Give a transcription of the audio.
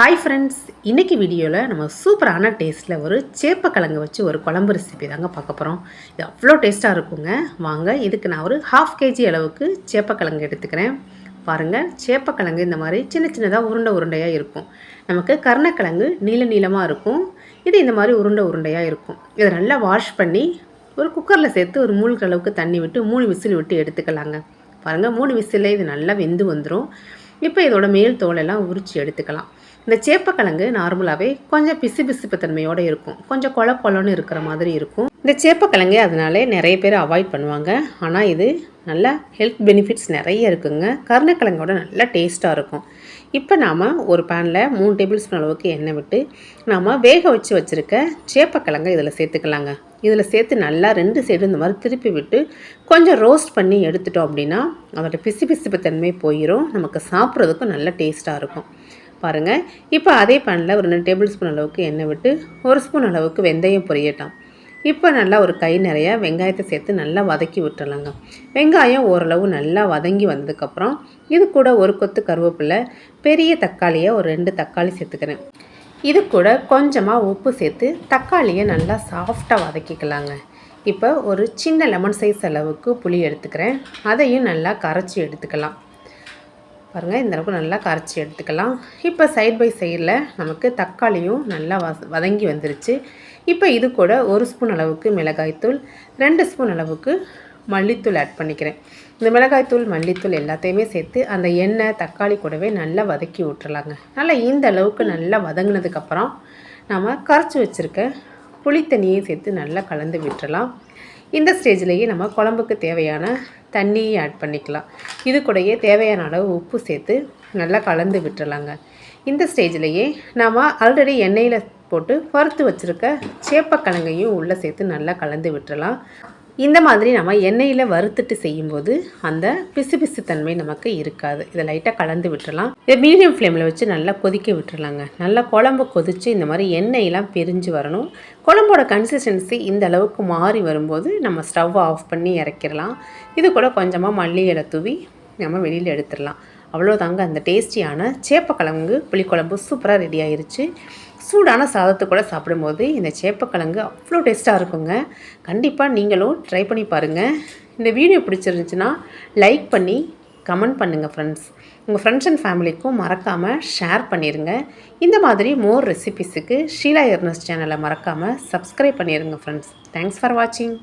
Hi friends இன்றைக்கி வீடியோவில் நம்ம சூப்பரான டேஸ்ட்டில் ஒரு சேப்பக்கிழங்கு வச்சு ஒரு குழம்பு ரெசிபி தாங்க பார்க்க போகிறோம் இது அவ்வளோ டேஸ்ட்டாக இருக்குங்க. வாங்க இதுக்கு நான் ஒரு ஹாஃப் கேஜி அளவுக்கு சேப்பக்கிழங்கு எடுத்துக்கிறேன். பாருங்கள் சேப்பக்கிழங்கு இந்த மாதிரி சின்ன சின்னதாக உருண்டை உருண்டையாக இருக்கும். நமக்கு கருணக்கிழங்கு நீள நீளமாக இருக்கும். இது இந்த மாதிரி உருண்டை உருண்டையாக இருக்கும். இதை நல்லா வாஷ் பண்ணி ஒரு குக்கரில் சேர்த்து ஒரு மூழ்கிற அளவுக்கு தண்ணி விட்டு மூணு விசில் விட்டு எடுத்துக்கலாங்க. பாருங்கள் மூணு விசிலில் இது நல்லா வெந்து வந்துடும் இப்போ இதோட மேல் தோலெல்லாம் உரித்து எடுத்துக்கலாம். இந்த சேப்பக்கிழங்கு நார்மலாகவே கொஞ்சம் பிசு பிசுப்பு தன்மையோடு இருக்கும். கொஞ்சம் கொல கொலன்னு இருக்கிற மாதிரி இருக்கும். இந்த சேப்பக்கிழங்கு அதனாலே நிறைய பேர் அவாய்ட் பண்ணுவாங்க. ஆனால் இது நல்ல ஹெல்த் பெனிஃபிட்ஸ் நிறைய இருக்குங்க. கருணக்கிழங்கோட நல்ல டேஸ்ட்டாக இருக்கும். இப்போ நாம் ஒரு பேனில் மூணு டேபிள் ஸ்பூன் அளவுக்கு எண்ணெய் விட்டு நாம் வேக வச்சு வச்சுருக்க சேப்பக்கிழங்கை இதில் சேர்த்துக்கலாங்க. இதில் சேர்த்து நல்லா ரெண்டு சைடு இந்த மாதிரி திருப்பி விட்டு கொஞ்சம் ரோஸ்ட் பண்ணி எடுத்துட்டோம் அப்படின்னா அதோட பிசு பிசுப்பு தன்மை போயிடும் நமக்கு சாப்பிட்றதுக்கும் நல்ல டேஸ்ட்டாக இருக்கும். பாருங்கள் இப்போ அதே பேனில் ஒரு ரெண்டு டேபிள் ஸ்பூன் அளவுக்கு எண்ணெய் விட்டு ஒரு ஸ்பூன் அளவுக்கு வெந்தயம் பொரியட்டான் இப்போ நல்லா ஒரு கை நிறைய வெங்காயத்தை சேர்த்து நல்லா வதக்கி விட்டுறலாங்க. வெங்காயம் ஓரளவு நல்லா வதங்கி வந்ததுக்கப்புறம் இது கூட ஒரு கொத்து கருவேப்பிலை பெரிய தக்காளியை ஒரு ரெண்டு தக்காளி சேர்த்துக்கிறேன். இது கூட கொஞ்சமாக உப்பு சேர்த்து தக்காளியை நல்லா சாஃப்டாக வதக்கிக்கலாங்க. இப்போ ஒரு சின்ன லெமன் சைஸ் அளவுக்கு புளி எடுத்துக்கிறேன். அதையும் நல்லா கரைச்சி எடுத்துக்கலாம். பாருங்கள் இந்த அளவுக்கு நல்லா கரைச்சி எடுத்துக்கலாம். இப்போ சைட் பை சைடில் நமக்கு தக்காளியும் நல்லா வ வதங்கி வந்துருச்சு. இப்போ இது கூட ஒரு ஸ்பூன் அளவுக்கு மிளகாய்த்தூள் ரெண்டு ஸ்பூன் அளவுக்கு மல்லித்தூள் ஆட் பண்ணிக்கிறேன். இந்த மிளகாய்த்தூள் மல்லித்தூள் எல்லாத்தையுமே சேர்த்து அந்த எண்ணெய் தக்காளி கூடவே நல்லா வதக்கி விட்டுறலாங்க நல்லா இந்த அளவுக்கு நல்லா வதங்கினதுக்கப்புறம் நம்ம கரைச்சி வச்சுருக்க புளித்தண்ணியை சேர்த்து நல்லா கலந்து விட்டுறலாம். இந்த ஸ்டேஜ்லேயே நம்ம குழம்புக்கு தேவையான தண்ணியை ஆட் பண்ணிக்கலாம். இது கூடயே தேவையான அளவு உப்பு சேர்த்து நல்லா கலந்து விட்டுறலாங்க. இந்த ஸ்டேஜ்லேயே நாம் ஆல்ரெடி எண்ணெயில் போட்டு வறுத்து வச்சுருக்க சேப்பக்கிழங்கையும் உள்ளே சேர்த்து நல்லா கலந்து விட்டுறலாம். இந்த மாதிரி நம்ம எண்ணெயில் வறுத்துட்டு செய்யும்போது அந்த பிசு பிசு தன்மை நமக்கு இருக்காது. இதை லைட்டாக கலந்து விட்டுறலாம். இதை மீடியம் ஃப்ளேமில் வச்சு நல்லா கொதிக்க விட்டுறலாங்க. நல்லா குழம்பு கொதித்து இந்த மாதிரி எண்ணெயெல்லாம் பிரிஞ்சு வரணும். குழம்போட கன்சிஸ்டன்சி இந்த அளவுக்கு மாறி வரும்போது நம்ம ஸ்டவ் ஆஃப் பண்ணி இறக்கிடலாம். இது கூட கொஞ்சமாக மல்லி இலை தூவி நம்ம வெளியில் எடுத்துடலாம். அவ்வளோதாங்க அந்த டேஸ்டியான சேப்பக்கிழங்கு புளிக்குழம்பு சூப்பராக ரெடி ஆயிருச்சு. சூடான சாதத்துக்கூட கூட சாப்பிடும்போது இந்த சேப்பக்கிழங்கு அவ்வளோ டேஸ்ட்டாக இருக்குங்க. கண்டிப்பாக நீங்களும் ட்ரை பண்ணி பாருங்கள் இந்த வீடியோ பிடிச்சிருந்துச்சுன்னா லைக் பண்ணி கமெண்ட் பண்ணுங்கள் ஃப்ரெண்ட்ஸ் உங்கள் ஃப்ரெண்ட்ஸ் அண்ட் ஃபேமிலிக்கும் மறக்காமல் ஷேர் பண்ணிடுங்க இந்த மாதிரி மோர் ரெசிபிஸுக்கு ஷீலா எர்னஸ் சேனலை மறக்காமல் சப்ஸ்கிரைப் பண்ணிடுங்க ஃப்ரெண்ட்ஸ் தேங்க்ஸ் ஃபார் வாட்சிங்